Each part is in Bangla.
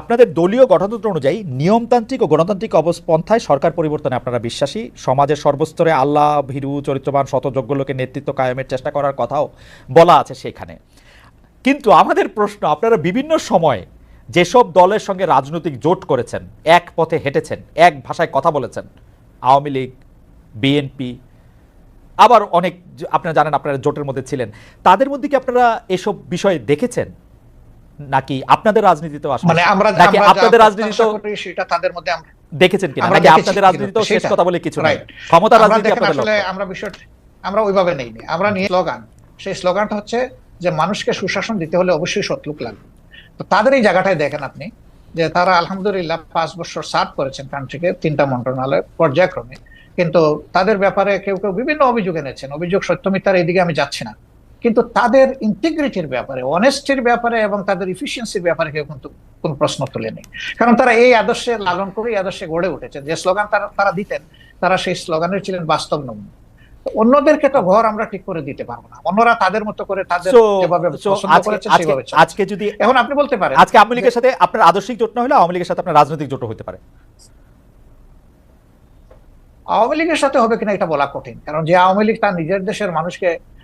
আপনাদের দলীয় গঠনতন্ত্র অনুযায়ী নিয়মতান্ত্রিক ও গণতান্ত্রিক অবস্পন্থায় সরকার পরিবর্তনে আপনারা বিশ্বাসী। সমাজের সর্বস্তরে আল্লাহ, ভীরু, চরিত্রবান শতযোগ্য লোকের নেতৃত্ব কায়েমের চেষ্টা করার কথাও বলা আছে সেখানে। কিন্তু আমাদের প্রশ্ন, আপনারা বিভিন্ন সময়ে যেসব দলের সঙ্গে রাজনৈতিক জোট করেছেন, এক পথে হেঁটেছেন, এক ভাষায় কথা বলেছেন, আওয়ামী লীগ, বিএনপি, আবার অনেক আপনারা জানেন আপনারা জোটের মধ্যে ছিলেন, তাদের মধ্যে কি আপনারা এসব বিষয়ে দেখেছেন? নাকি আপনাদের রাজনীতিতেও আসলে মানে আমরা নাকি আপনাদের রাজনীতিতেও সেটা তাদের মধ্যে আমরা দেখেছেন কিনা? নাকি আপনাদের রাজনীতিতেও শেষ কথা বলে কিছু নাই? ক্ষমতা রাজনীতি আপনাদের আসলে আমরা বিষয় আমরা ওইভাবে নেইনি। আমরা নিয়ে স্লোগান। সেই স্লোগানটা হচ্ছে যে মানুষকে সুশাসন দিতে হলে অবশ্যই সতলুক লাগবে তো তাদের এই জায়গাটায় দেখেন আপনি যে তারা আলহামদুলিল্লাহ পাঁচ বছর সার্ভ করেছেন কান্ট্রিকে তিনটা মন্ত্রণালয় পর্যায়ক্রমে। কিন্তু তাদের ব্যাপারে কেউ কেউ বিভিন্ন অভিযোগ এনেছেন। অভিযোগ সত্যমিতার এইদিকে আমি যাচ্ছি না। কিন্তু তাদের ইন্টিগ্রিটির ব্যাপারে অনেস্টির ব্যাপারে এবং তাদের ইফিসিয়েন্সির ব্যাপারে কেউ কিন্তু কোনো প্রশ্ন তোলেনি কারণ তারা এই আদর্শে লালন করে এই আদর্শে গড়ে উঠেছে। যে স্লোগান তারা তারা দিতেন তারা সেই স্লোগানের ছিলেন বাস্তব নমুনা। অন্যদেরকে তো ঘর আমরা ঠিক করে দিতে পারব না। অন্যরা তাদের মতো করে তাদের যেভাবে পছন্দ করেছে সেভাবে আজকে যদি এখন আপনি বলতে পারেন আজকে আওয়ামী লীগের সাথে আপনার আদর্শিক জোট না হলে আওয়ামী লীগের সাথে আপনার রাজনৈতিক জোট হতে পারে। আওয়ামী লীগের সাথে হবে কিনা এটা বলা কঠিন। কারণ যে আওয়ামী লীগ তার নিজের দেশের মানুষকে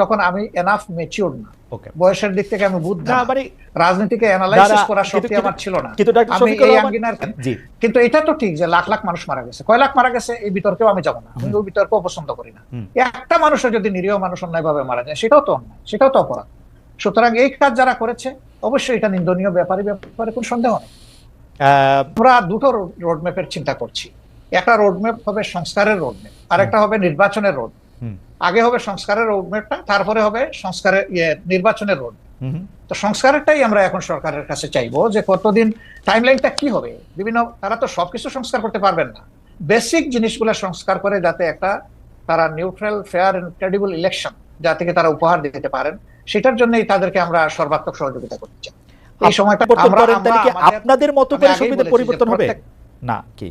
তখন আমি এনাফ মেচিউর না। বয়সের দিক থেকে আমি বুদ্ধ। মানে রাজনীতিকে অ্যানালাইসিস করার শক্তি আমার ছিল না। আমি এই আঙ্গিনার কিন্তু এটা তো ঠিক যে লাখ লাখ মানুষ মারা গেছে। কয় লাখ মারা গেছে? এই বিতর্কেও আমি যাব না। আমি ওই বিতর্ক পছন্দ করি না। একটা যদি নিরীহ মানুষ অন্যায়ভাবে মারা যায় সেটাও তো অন্যায়। সেটাও তো অপরাধ। সুতরাং এই কাজ যারা করেছে অবশ্যই এটা নিন্দনীয় ব্যাপারে ব্যাপারে কোনো সন্দেহ নেই। আমরা দুটো রোডম্যাপের চিন্তা করছি। একটা রোডম্যাপ হবে সংস্কারের রোডম্যাপ আর একটা হবে নির্বাচনের রোড হুম। আগে হবে সংস্কারের রোডম্যাপটা তারপরে হবে সংস্কারের ইয়ে নির্বাচনের রোড। তো সংস্কারেরটাই আমরা এখন সরকারের কাছে চাইব যে কতদিন টাইমলাইনটা কি হবে? বিভিন্ন তারা তো সবকিছু সংস্কার করতে পারবেন না। বেসিক জিনিসগুলো সংস্কার করে যাতে একটা তারা neutral fair and credible election যা থেকে তারা উপহার দিতে পারেন সেটার জন্যই তাদেরকে আমরা সর্বাত্মক সহযোগিতা করতে চাই। এই সময়টা আপনাদের মতো করে যে পরিবর্তন হবে? না কি?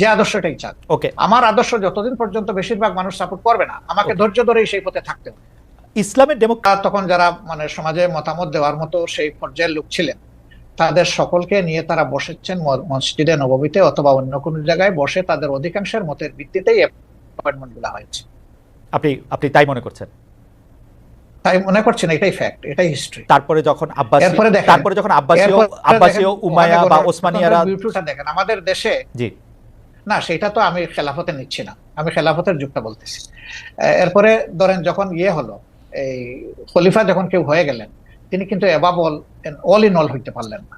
যে আদর্শটাই চান। ওকে আমার আদর্শ যতদিন পর্যন্ত বেশিরভাগ মানুষ সাপোর্ট করবে না আমাকে ধৈর্য ধরেই সেই পথে থাকতে হবে। ইসলামের ডেমোক্রেসি আর তখন যারা মানে সমাজে মতামত দেওয়ার মতো সেই পর্যায়ের লোক ছিলেন তাদের সকলকে নিয়ে তারা বসেছেন মসজিদে নবমীতে অথবা অন্য কোনো জায়গায় বসে তাদের অধিকাংশের মতের ভিত্তিতেই অ্যাপয়েন্টমেন্টগুলা হয়েছে। আপনি আপনি তাই মনে করছেন? তাই মনে করছেন এটাই ফ্যাক্ট এটাই হিস্ট্রি তারপরে যখন আব্বাসী তারপরে যখন আব্বাসীয় আব্বাসীয় উমায়া বা ওসমানিয়ারা দেখেন। আমাদের দেশে জি। না সেটা তো আমি খেলাফতে নিচ্ছি না। আমি খেলাফতের যুগটা বলতেছি। এরপরে ধরেন যখন ইয়ে হলো এই খলিফা যখন কেউ হয়ে গেলেন তিনি কিন্তু এবাবল অল অল ইন অল হইতে পারলেন না।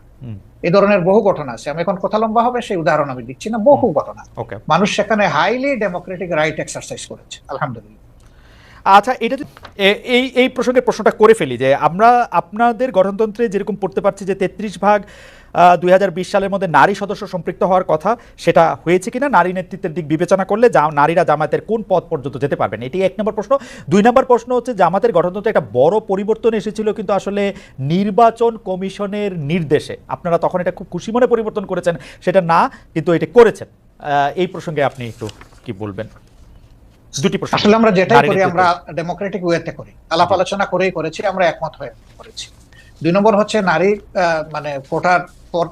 এই ধরনের বহু ঘটনা আছে। আমি এখন কথা লম্বা হবে সেই উদাহরণ আমি দিচ্ছি না বহু ঘটনা। ওকে মানুষ সেখানে হাইলি ডেমোক্রেটিক রাইট এক্সারসাইজ করেছে আলহামদুলিল্লাহ। আচ্ছা এটা এই এই প্রসঙ্গে প্রশ্নটা করে ফেলি যে আমরা আপনাদের গঠনতন্ত্রে যেরকম পড়তে পারছি যে তেত্রিশ ভাগ দুই হাজার বিশ সালের মধ্যে নারী সদস্য সম্পৃক্ত হওয়ার কথা, সেটা হয়েছে কিনা, নারী নেতৃত্বের দিক বিবেচনা করলে যা- নারীরা জামাতের কোন পদ পর্যন্ত যেতে পারবেন? এটি এক নম্বর প্রশ্ন। দুই নম্বর প্রশ্ন হচ্ছে জামাতের গঠনতন্ত্রে একটা বড় পরিবর্তন এসেছিল কিন্তু আসলে নির্বাচন কমিশনের নির্দেশে। আপনারা তখন এটা খুব খুশি মনে পরিবর্তন করেছেন, সেটা না, কিন্তু এটা করেছেন। এই প্রসঙ্গে আপনি একটু কি বলবেন? দুটি প্রশ্ন। আসলে আমরা যেটাই করি আমরা ডেমোক্রেটিক ওয়েতে করি। আলাপ আলোচনা করেই করেছি আমরা একমত হয়ে করেছি। দুই নম্বর হচ্ছে নারী মানে কোটার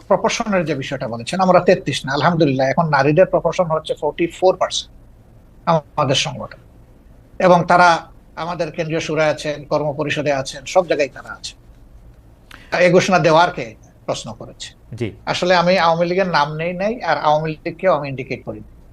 প্রপোর্শনের যে বিষয়টা বলেছেন আমরা তেত্রিশ না আলহামদুলিল্লাহ এখন নারীদের প্রপোর্শন হচ্ছে ফোর্টি ফোর পার্সেন্ট আমাদের সংগঠন। এবং তারা আমাদের কেন্দ্রীয় সুরায় আছেন কর্ম পরিষদে আছেন সব জায়গায় তারা আছে। এই ঘোষণা দেওয়ার কে প্রশ্ন করেছে। জি। আসলে আমি আওয়ামী লীগের নাম নেই নাই আর আওয়ামী লীগকেও আমি ইন্ডিকেট করি হুম।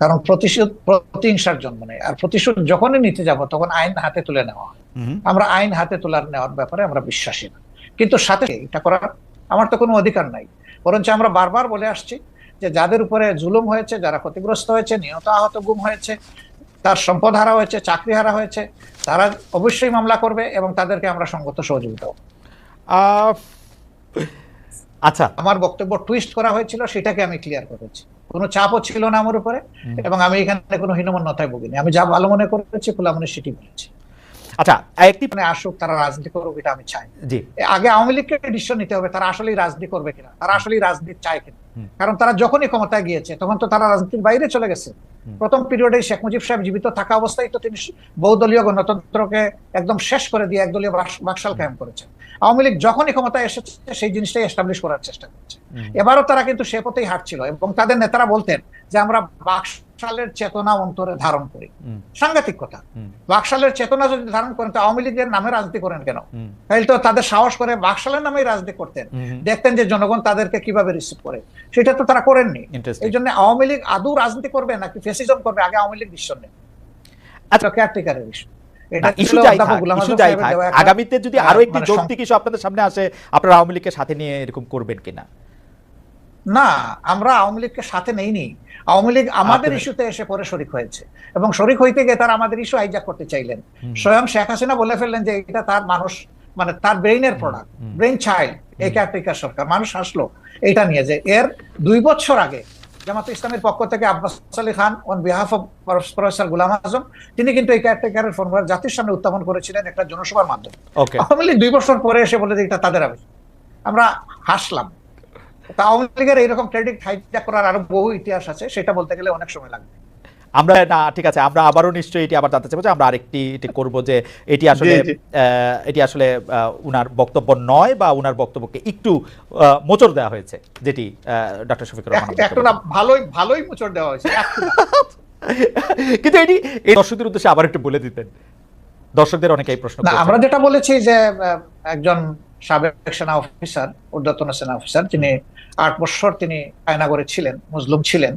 কারণ প্রতিশোধ প্রতিহিংসার জন্ম নেই। আর প্রতিশোধ যখনই নিতে যাব তখন আইন হাতে তুলে নেওয়া হয়। আমরা আইন হাতে তোলার নেওয়ার ব্যাপারে আমরা বিশ্বাসী না। কিন্তু সাথে এটা করার আমার তো কোনো অধিকার নাই। বরঞ্চ আমরা বারবার বলে আসছি যে যাদের উপরে জুলুম হয়েছে যারা ক্ষতিগ্রস্ত হয়েছে নিহত আহত গুম হয়েছে তার সম্পদ হারা হয়েছে চাকরি হারা হয়েছে তারা অবশ্যই মামলা করবে এবং তাদেরকে আমরা সঙ্গত সহযোগিতা আচ্ছা। আমার বক্তব্য টুইস্ট করা হয়েছিল সেটাকে আমি ক্লিয়ার করেছি। কোনো চাপও ছিল না আমার উপরে এবং আমি এখানে কোনো হীনমন্যতায় ভুগিনি। আমি যা ভালো মনে করেছি খোলা মনে সেটি বলেছি। আচ্ছা একটি মানে আসুক তারা রাজনীতি করুক এটা আমি চাই। জি। আগে আওয়ামী লীগকে ডিসিশন নিতে হবে তারা আসলেই রাজনীতি করবে কিনা তারা আসলেই রাজনীতি চায় কিনা। কারণ তারা যখনই ক্ষমতায় গিয়েছে তখন তো তারা রাজনীতির বাইরে চলে গেছে। প্রথম পিরিয়ডে শেখ মুজিব সাহেব জীবিত থাকা অবস্থায় তো তিনি বহুদলীয় গণতন্ত্রকে একদম শেষ করে দিয়ে একদলীয় বাকশাল কায়েম করেছেন। আওয়ামী লীগ যখনই ক্ষমতায় এসেছে সেই জিনিসটাই এস্টাবলিশ করার চেষ্টা করছে। এবারও তারা কিন্তু সে পথেই হাঁটছিল এবং তাদের নেতারা বলতেন যে আমরা বাকশালের চেতনা অন্তরে ধারণ করি। সাংঘাতিক কথা। বাকশালের চেতনা যদি ধারণ করেন তো আওয়ামী লীগের নামে রাজনীতি করেন কেন? তাহলে তো তাদের সাহস করে বাকশালের নামেই রাজনীতি করতেন। দেখতেন যে জনগণ তাদেরকে কীভাবে রিসিভ করে। সেটা তো তারা করেননি। এই জন্য আওয়ামী লীগ আদৌ রাজনীতি করবে নাকি ফেসিজম করবে? আগে আওয়ামী লীগ বিশ্ব নেই আচ্ছা। কেয়ারটেকারের ইস্যু না, ইস্যু যাই থাক, ইস্যু যাই থাক। আগামীতে যদি আরও একটি মানে যৌক্তিক ইস্যু আপনাদের সামনে আসে আপনারা আওয়ামী লীগকে সাথে নিয়ে এরকম করবেন কিনা? না আমরা আওয়ামী লীগকে সাথে নেইনি। আওয়ামী লীগ আমাদের ইস্যুতে এসে পরে শরিক হয়েছে। এবং শরিক হইতে গিয়ে তারা আমাদের ইস্যু হাইজাক করতে চাইলেন। স্বয়ং শেখ হাসিনা বলে ফেললেন যে এটা তার মানুষ মানে তার ব্রেইনের প্রোডাক্ট ব্রেইন চাইল্ড এই কেয়ারটেকার সরকার। মানুষ আসলো এটা নিয়ে যে এর দুই বছর আগে জামাত ইসলামের পক্ষ থেকে Abbas Ali Khan on behalf of professor Ghulam Azam তিনি কিন্তু এই ক্যারেক্টার ফর্মুলা জাতির সামনে উত্থাপন করেছিলেন একটা জনসভার মাধ্যমে। আওয়ামী লীগ দুই বছর পরে এসে বলে যে এটা তাদের আবেদন আমরা হাসলাম। তা আওয়ামী লীগের এইরকম ক্রেডিট হাইজ্যাক করার আরও বহু ইতিহাস আছে সেটা বলতে গেলে অনেক সময় লাগবে। আমরা না ঠিক আছে আমরা আবারও নিশ্চয়ই এটি আবার জানতে চাইব যে আমরা আরেকটি এটি করব যে এটি আসলে এটি আসলে উনার বক্তব্য নয় বা উনার বক্তব্যকে একটু মোচড় দেওয়া হয়েছে যেটি ডক্টর শফিকুর রহমান একটু না ভালোই ভালোই মুচড় দেওয়া হয়েছে কিন্তু এটি এই দর্শকদের উদ্দেশ্যে আবার একটু বলে দিতেন। দর্শকদের অনেকেই প্রশ্ন আমরা যেটা বলেছি যে একজন সাবেক সেনা অফিসার ঊর্ধ্বতন সেনা অফিসার যিনি আট বছর তিনি আয়নাগরে ছিলেন মুসলিম ছিলেন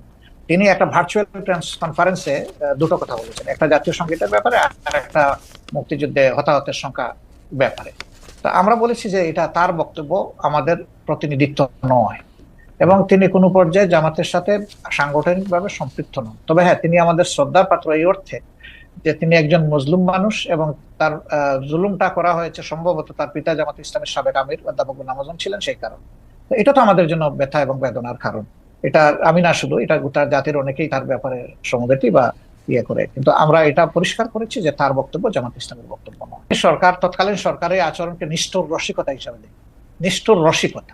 তিনি একটা ভার্চুয়াল কনফারেন্সে দুটো কথা বলেছেন। একটা জাতীয় সঙ্গীতের ব্যাপারে আর একটা মুক্তিযুদ্ধে হতাহতের সংখ্যা ব্যাপারে। তা আমরা বলেছি যে এটা তার বক্তব্য, আমাদের প্রতিনিধিত্ব নয়। এবং তিনি কোনো পর্যায়ে জামাতের সাথে সাংগঠনিকভাবে সম্পৃক্ত নন। তবে হ্যাঁ তিনি আমাদের শ্রদ্ধার পাত্র এই অর্থে যে তিনি একজন মুসলিম মানুষ এবং তার জুলুমটা করা হয়েছে সম্ভবত তার পিতা জামাত ইসলামের সাবেক আমির, অধ্যাপক আজম ছিলেন সেই কারণ। এটা তো আমাদের জন্য ব্যথা এবং বেদনার কারণ। এটা আমি না শুধু, এটা গোটা জাতির অনেকেই তার ব্যাপারে সমবেতি বা ইয়ে করে। কিন্তু আমরা এটা পরিষ্কার করেছি যে তার বক্তব্য জামাত ইসলামের বক্তব্য নয়। সরকার, তৎকালীন সরকারের আচরণকে নিষ্ঠুর রসিকতা হিসাবে দেয় নিষ্ঠুর রসিকতা।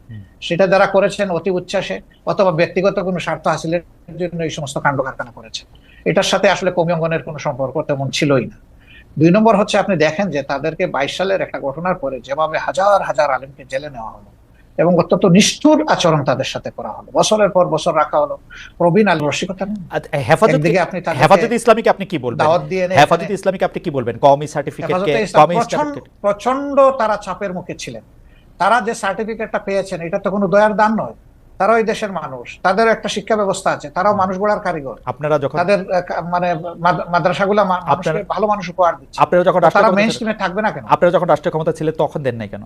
সেটা যারা করেছেন অতি উচ্ছ্বাসে অথবা ব্যক্তিগত কোনো স্বার্থ হাসিলের জন্য এই সমস্ত কাণ্ড কারখানা করেছে এটার সাথে আসলে কমি অঙ্গনের কোনো সম্পর্ক তেমন ছিলই না। দুই নম্বর হচ্ছে আপনি দেখেন যে তাদেরকে বাইশ সালের একটা ঘটনার পরে যেভাবে হাজার হাজার আলিমকে জেলে নেওয়া হলো এবং অত্যন্ত নিষ্ঠুর আচরণ তাদের সাথে করা হলো। বছরের পর বছর রাখা হলো। প্রবীণ আলী রসিকতা হেফাজত একদিকে আপনি হেফাজত ইসলামীকে আপনি কি বলবেন? দাওয়াত দিয়ে হেফাজত ইসলামীকে আপনি কি বলবেন? কমি হেফাজতে সার্টিফিকেট প্রচণ্ড তারা চাপের মুখে ছিলেন। তারা যে সার্টিফিকেটটা পেয়েছেন এটা তো কোনো দয়ার দান নয়। তারা ওই দেশের মানুষ। তাদের একটা শিক্ষা ব্যবস্থা আছে। তারাও মানুষ গড়ার কারিগর। আপনারা যখন তাদের মানে মাদ্রাসাগুলো মানুষকে ভালো মানুষ উপহার দিচ্ছে। আপনারা যখন তারা মেইন ক্ষমতা ছিলেন- স্ট্রিমে থাকবে না কেন? আপনারা যখন রাষ্ট্রীয় ক্ষমতা ছিলেন তখন দেন নাই কেন?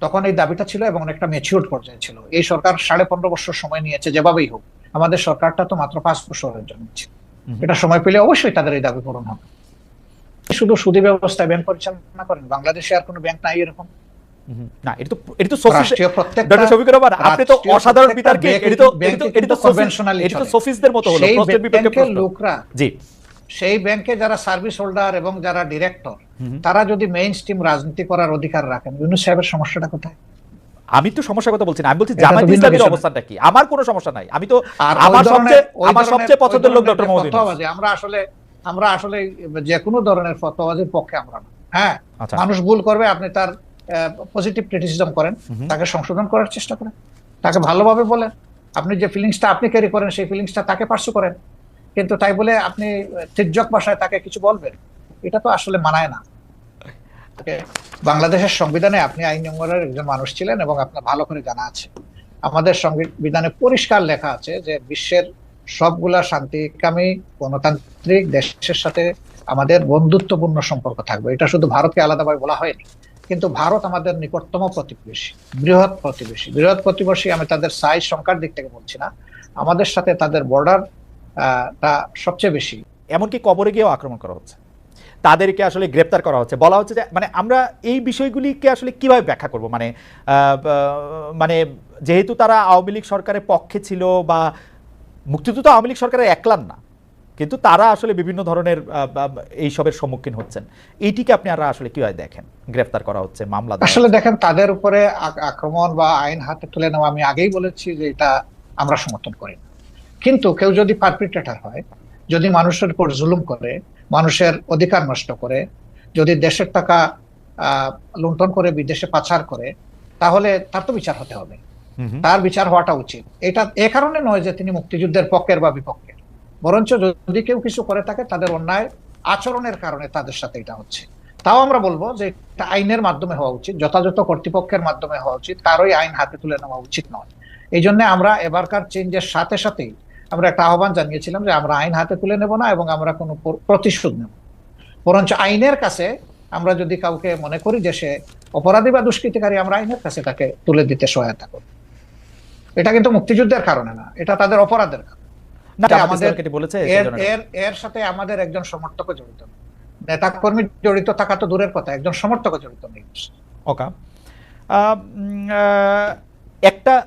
তখন এই দাবিটা ছিল এবং একটা ম্যাচিউর পর্যায়ে ছিল। এই সরকার সাড়ে পনেরো বছর সময় নিয়েছে যেভাবেই হোক। আমাদের সরকারটা তো মাত্র পাঁচ বছরের জন্য ছিল। এটা সময় পেলে অবশ্যই তাদের এই দাবি পূরণ হবে। শুধু সুদী ব্যবস্থায় ব্যাংক পরিচালনা করেন বাংলাদেশে আর কোনো ব্যাংক নাই এরকম। না এটা তো এটা তো সফিস রাষ্ট্রীয় প্রত্যেকটা ডক্টর আপনি তো অসাধারণ বিতর্কে এটা তো এটা তো ব্যাংকে এটা তো কিন্তু conventionally এটা তো চলে। সফিসদের মতো হলো প্রশ্নের বিপক্ষে ব্যাংকের প্রশ্ন। লোকরা জি। সেই ব্যাংকে যারা সার্ভিস হোল্ডার এবং যারা ডিরেক্টর তারা যদি মেইন স্ট্রিম রাজনীতি করার অধিকার রাখেন ইউনুস সাহেবের সমস্যাটা কোথায়? আমি তো সমস্যার কথা বলছি না আমি বলছি জামায়াত ইসলামের অবস্থানটা কি? আমার কোনো সমস্যা নাই। আমি তো আমার সবচেয়ে ওই আমার সবচেয়ে পছন্দের লোক ডক্টর মোহাম্মদ আমরা আসলে আমরা আসলে যে কোনো ধরনের ফতোয়াবাজির পক্ষে আমরা না। হ্যাঁ আচ্ছা। মানুষ ভুল করবে আপনি তার পজিটিভ ক্রিটিসিজম করেন তাকে সংশোধন করার চেষ্টা করেন। তাকে ভালোভাবে বলেন। আপনি যে ফিলিংসটা আপনি ক্যারি করেন সেই ফিলিংসটা তাকে পার্সু করেন। কিন্তু তাই বলে আপনি তির্যক ভাষায় তাকে কিছু বলবেন এটা তো আসলে মানায় না। বাংলাদেশের সংবিধানে আপনি আইন নম্বরের একজন মানুষ ছিলেন এবং আপনার ভালো করে জানা আছে। আমাদের সংবিধানে পরিষ্কার লেখা আছে যে বিশ্বের সবগুলা শান্তিকামী গণতান্ত্রিক দেশের সাথে আমাদের বন্ধুত্বপূর্ণ সম্পর্ক থাকবে। এটা শুধু ভারতকে আলাদাভাবে বলা হয়নি, কিন্তু ভারত আমাদের নিকটতম প্রতিবেশী, বৃহৎ প্রতিবেশী। বৃহৎ প্রতিবেশী আমি তাদের সাইজ সংখ্যার দিক থেকে বলছি না। আমাদের সাথে তাদের বর্ডার টা সবচেয়ে বেশি। এমনকি কবরে গিয়েও আক্রমণ করা হচ্ছে। তাদেরকে আসলে গ্রেপ্তার করা হচ্ছে। বলা হচ্ছে যে মানে আমরা এই বিষয়গুলিকে আসলে কীভাবে ব্যাখ্যা করব? মানে মানে যেহেতু তারা আওয়ামী লীগ সরকারের পক্ষে ছিল বা মুক্তিযুদ্ধ তো আওয়ামী লীগ সরকারের একলান না। কিন্তু তারা আসলে বিভিন্ন ধরনের এইসবের সম্মুখীন হচ্ছেন। এইটিকে আপনি আর আসলে কীভাবে দেখেন? গ্রেফতার করা হচ্ছে মামলা আসলে দেখেন তাদের উপরে আক্রমণ বা আইন হাতে তুলে নেওয়া আমি আগেই বলেছি যে এটা আমরা সমর্থন করি না। কিন্তু কেউ যদি পারপিট্রেটার হয় যদি মানুষের উপর জুলুম করে মানুষের অধিকার নষ্ট করে যদি দেশের টাকা লুণ্ঠন করে বিদেশে পাচার করে তাহলে তার তো বিচার হতে হবে। তার বিচার হওয়াটা উচিত। এটা এ কারণে নয় যে তিনি মুক্তিযুদ্ধের পক্ষের বা বিপক্ষের। বরঞ্চ যদি কেউ কিছু করে থাকে, তাদের অন্যায় আচরণের কারণে তাদের সাথে এটা হচ্ছে। তাও আমরা বলব যে আইনের মাধ্যমে হওয়া উচিত, যথাযথ কর্তৃপক্ষের মাধ্যমে হওয়া উচিত, কারোই আইন হাতে তুলে নেওয়া উচিত নয়। এই জন্য আমরা এবারকার চেঞ্জের সাথে সাথেই আমরা একটা আহ্বান জানিয়েছিলাম যে আমরা আইন হাতে তুলে নেব না এবং আমরা কোনো প্র- প্রতিশোধ নেব। বরঞ্চ আইনের কাছে আমরা যদি কাউকে মনে করি যে সে অপরাধী বা দুষ্কৃতিকারী, আমরা আইনের কাছে তাকে তুলে দিতে সহায়তা করব এটা কিন্তু মুক্তিযুদ্ধের কারণে না এটা তাদের অপরাধের কারণে। আমাদের- বলেছে এর এর এর সাথে আমাদের একজন সমর্থক জড়িত। নেতা কর্মী জড়িত থাকা তো দূরের কথা একজন সমর্থক জড়িত। নেই ওকা। আহ, উম, আহ, একটা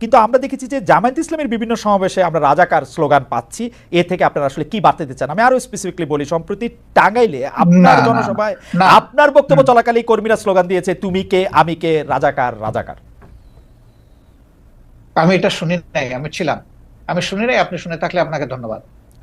কিন্তু আমরা দেখেছি যে জামায়াত ইসলামের বিভিন্ন সমাবেশে আমরা রাজাকার স্লোগান পাচ্ছি। এ থেকে আপনারা আসলে কি বার্তা দিতে চান? আমি আরও স্পেসিফিকলি বলি সম্প্রতি টাঙ্গাইলে আপনার জনসভায় আপনার বক্তব্য চলাকালীন কর্মীরা স্লোগান দিয়েছে তুমি কে আমি কে রাজাকার রাজাকার আমি এটা শুনি নাই আমি ছিলাম। আমি শুনি নাই আপনি শুনে থাকলে আপনাকে ধন্যবাদ।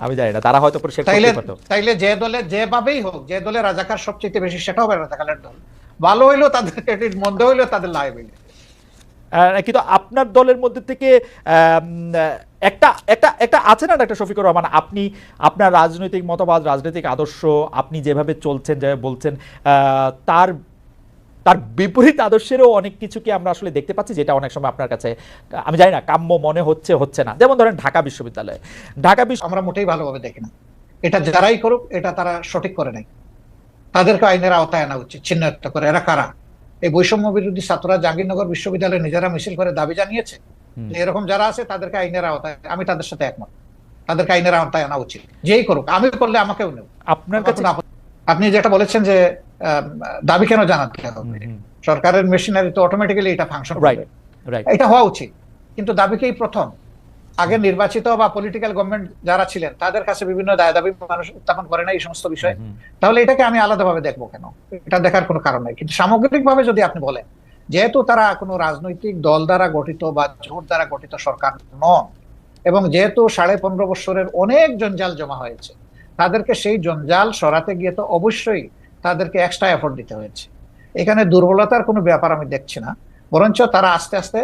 আমি জানি না তারা হয়তো তাইলে যে দলে যেভাবেই হোক যে দলে রাজাকার সবচেয়ে বেশি সেটা হবে রাজাকারের দল। ভালো হইল তাদের ক্রেডিট মন্দ হইল তাদের লাইবিলিটি আহ, কিন্তু আপনার দলের মধ্যে থেকে আহ, একটা একটা একটা আছে না একটা শফিকুর রহমান? আপনি আপনার রাজনৈতিক মতবাদ রাজনৈতিক আদর্শ আপনি যেভাবে চলছেন যেভাবে বলছেন আহ, তার তার বিপরীত আদর্শেরও অনেক কিছু কি আমরা আসলে দেখতে পাচ্ছি যেটা অনেক সময় আপনার কাছে আমি জানি না কাম্য মনে হচ্ছে হচ্ছে না। যেমন ধরেন ঢাকা বিশ্ববিদ্যালয়। ঢাকা বিশ্ব আমরা মোটেই ভালোভাবে দেখি না। এটা যারাই করুক এটা তারা সঠিক করে নাই তাদেরকে আইনের আওতায় আনা উচিত চিহ্নিত করে। এরা কারা? এই বৈষম্য বিরোধী ছাত্ররা জাহাঙ্গীরনগর বিশ্ববিদ্যালয়ে নিজেরা মিছিল করে দাবি জানিয়েছে এরকম যারা আছে তাদেরকে আইনের আওতায় আমি তাদের সাথে একমত। তাদেরকে আইনের আওতায় আনা উচিত। যেই করুক আমি করলে আমাকেও নেব। আপনার কাছে আপনি যেটা বলেছেন যে দাবি কেন জানাতে হবে? সরকারের মেশিনারি তো অটোমেটিক্যালি এটা ফাংশন রাইট করবে রাইট এটা হওয়া উচিত। কিন্তু দাবিকেই প্রথম। আগে নির্বাচিত বা পলিটিক্যাল গভর্নমেন্ট যারা ছিলেন তাদের কাছে বিভিন্ন দায় দাবি মানুষ উত্থাপন করে না এই সমস্ত বিষয়। তাহলে এটাকে আমি আলাদাভাবে দেখব কেন? এটা দেখার কোনো কারণ নাই। কিন্তু সামগ্রিকভাবে যদি আপনি বলেন যেহেতু তারা কোনো রাজনৈতিক দল দ্বারা গঠিত বা জোট দ্বারা গঠিত সরকার নন এবং যেহেতু সাড়ে পনেরো বছরের অনেক জঞ্জাল জমা হয়েছে তাদেরকে সেই জঞ্জাল সরাতে গিয়ে তো অবশ্যই তাদেরকে এক্সট্রা এফোর্ট দিতে হয়েছে। এখানে দুর্বলতার কোনো ব্যাপার আমি দেখছি না। বরঞ্চ তারা আস্তে আস্তে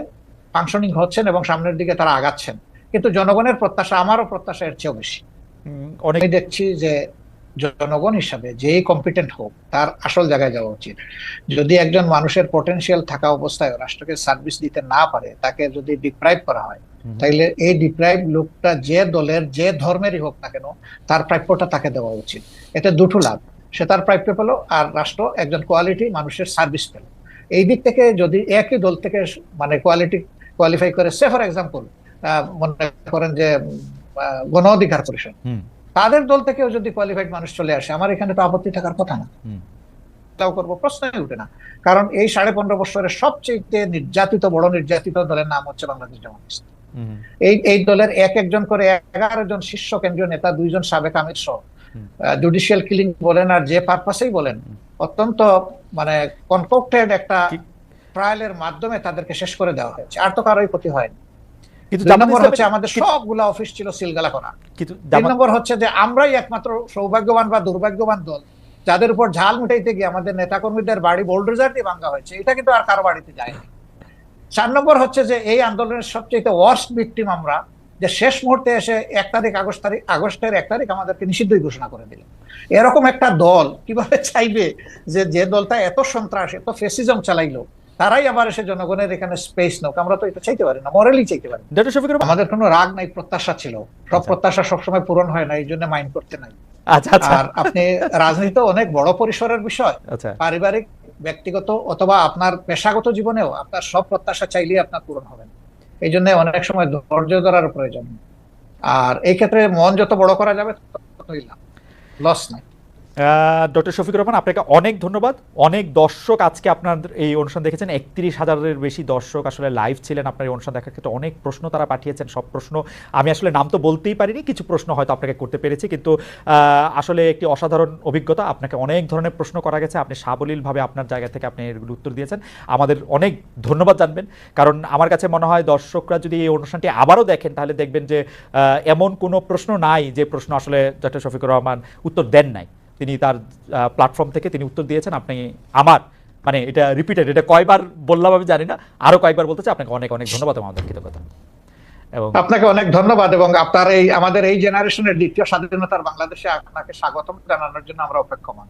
ফাংশনিং হচ্ছেন এবং সামনের দিকে তারা আগাচ্ছেন। কিন্তু জনগণের প্রত্যাশা আমারও প্রত্যাশা এর চেয়েও বেশি। অনেক দেখছি যে জনগণ হিসাবে যেই কম্পিটেন্ট হোক তার আসল জায়গায় যাওয়া উচিত। যদি একজন মানুষের পটেনশিয়াল থাকা অবস্থায় রাষ্ট্রকে সার্ভিস দিতে না পারে তাকে যদি ডিপ্রাইভ করা হয় তাইলে এই ডিপ্রাইভ লোকটা যে দলের যে ধর্মেরই হোক না কেন তার প্রাপ্যটা তাকে দেওয়া উচিত। এতে দুটো লাভ। সে তার প্রাপ্য পেল আর রাষ্ট্র একজন কোয়ালিটি মানুষের সার্ভিস পেল। এই দিক থেকে যদি একই দল থেকে মানে কোয়ালিটি কোয়ালিফাই করে সে ফর এক্সাম্পল মনে করেন যে গণ অধিকার পরিষদ তাদের দল থেকেও যদি কোয়ালিফাইড মানুষ চলে আসে আমার এখানে তো আপত্তি থাকার কথা না। তাও করব প্রশ্নই উঠে না। কারণ এই সাড়ে পনেরো বছরের সবচেয়ে নির্যাতিত বড় নির্যাতিত দলের নাম হচ্ছে বাংলাদেশ জামাত ইসলাম। এই এই দলের এক একজন করে এগারো জন শীর্ষ কেন্দ্রীয় নেতা দুইজন সাবেক আমির সহ। জুডিশিয়াল কিলিং বলেন আর যে পারপাসেই বলেন অত্যন্ত মানে কনকোক্টেড একটা ট্রায়ালের মাধ্যমে তাদেরকে শেষ করে দেওয়া হয়েছে। আর তো কারোই ক্ষতি হয়নি। কিন্তু নম্বর হচ্ছে আমাদের সবগুলা অফিস ছিল সিলগালা করা কিন্তু তিন নম্বর হচ্ছে যে আমরাই একমাত্র সৌভাগ্যবান বা দুর্ভাগ্যবান দল যাদের উপর ঝাল মিটাইতে গিয়ে আমাদের নেতাকর্মীদের বাড়ি বোল্ডোজার দিয়ে ভাঙ্গা হয়েছে। এটা কিন্তু আর কারও বাড়িতে যায়নি। চার নম্বর হচ্ছে যে এই আন্দোলনের সবচেয়ে ওয়ার্স্ট ভিকটিম আমরা যে শেষ মুহূর্তে এসে এক তারিখ আগস্ট তারিখ আগস্টের এক তারিখ আমাদেরকে নিষিদ্ধই ঘোষণা করে দিল এরকম একটা দল কীভাবে চাইবে যে যে দলটা এত সন্ত্রাস এত ফেসিজম চালাইলো তারাই আবার এসে জনগণের এখানে স্পেস নোক? আমরা তো এটা চাইতে পারি না মরালি চাইতে পারি আমাদের কোনো রাগ নাই প্রত্যাশা ছিল। সব আচ্ছা। প্রত্যাশা সবসময় পূরণ হয় না এই জন্য মাইন্ড করতে নাই। আচ্ছা আচ্ছা। আর আপনি রাজনীতি অনেক বড় পরিসরের বিষয়। পারিবারিক ব্যক্তিগত অথবা আপনার পেশাগত জীবনেও আপনার সব প্রত্যাশা চাইলেই আপনার পূরণ হবে না। এই জন্য অনেক সময় ধৈর্য ধরার প্রয়োজন আর এই ক্ষেত্রে মন যত বড় করা যাবে লাভ। লস নাই। ডক্টর শফিকুর রহমান, আপনাকে অনেক ধন্যবাদ। অনেক দর্শক আজকে আপনার এই অনুষ্ঠান দেখেছেন। একত্রিশ হাজারের বেশি দর্শক আসলে লাইভ ছিলেন আপনার এই অনুষ্ঠান দেখার ক্ষেত্রে। অনেক প্রশ্ন তারা পাঠিয়েছেন, সব প্রশ্ন। আমি আসলে নাম তো বলতেই পারিনি, কিছু প্রশ্ন হয়তো আপনাকে করতে পেরেছি, কিন্তু আসলে একটি অসাধারণ অভিজ্ঞতা। আপনাকে অনেক ধরনের প্রশ্ন করা গেছে, আপনি সাবলীলভাবে আপনার জায়গা থেকে আপনি এগুলো উত্তর দিয়েছেন। আমাদের অনেক ধন্যবাদ জানবেন, কারণ আমার কাছে মনে হয় দর্শকরা যদি এই অনুষ্ঠানটি আবারও দেখেন, তাহলে দেখবেন যে এমন কোনো প্রশ্ন নাই যে প্রশ্ন আসলে ডক্টর শফিকুর রহমান উত্তর দেন নাই। তিনি তার প্ল্যাটফর্ম থেকে তিনি উত্তর দিয়েছেন। আপনি আমার মানে এটা রিপিটেড এটা কয়বার বললাম আমি জানি না, আরও কয়েকবার বলতে আপনাকে অনেক অনেক ধন্যবাদ আমাদের কৃতজ্ঞতা এবং আপনাকে অনেক ধন্যবাদ এবং আপনার এই, আমাদের এই জেনারেশনের দ্বিতীয় স্বাধীনতার বাংলাদেশে আপনাকে স্বাগতম জানানোর জন্য আমরা অপেক্ষমান।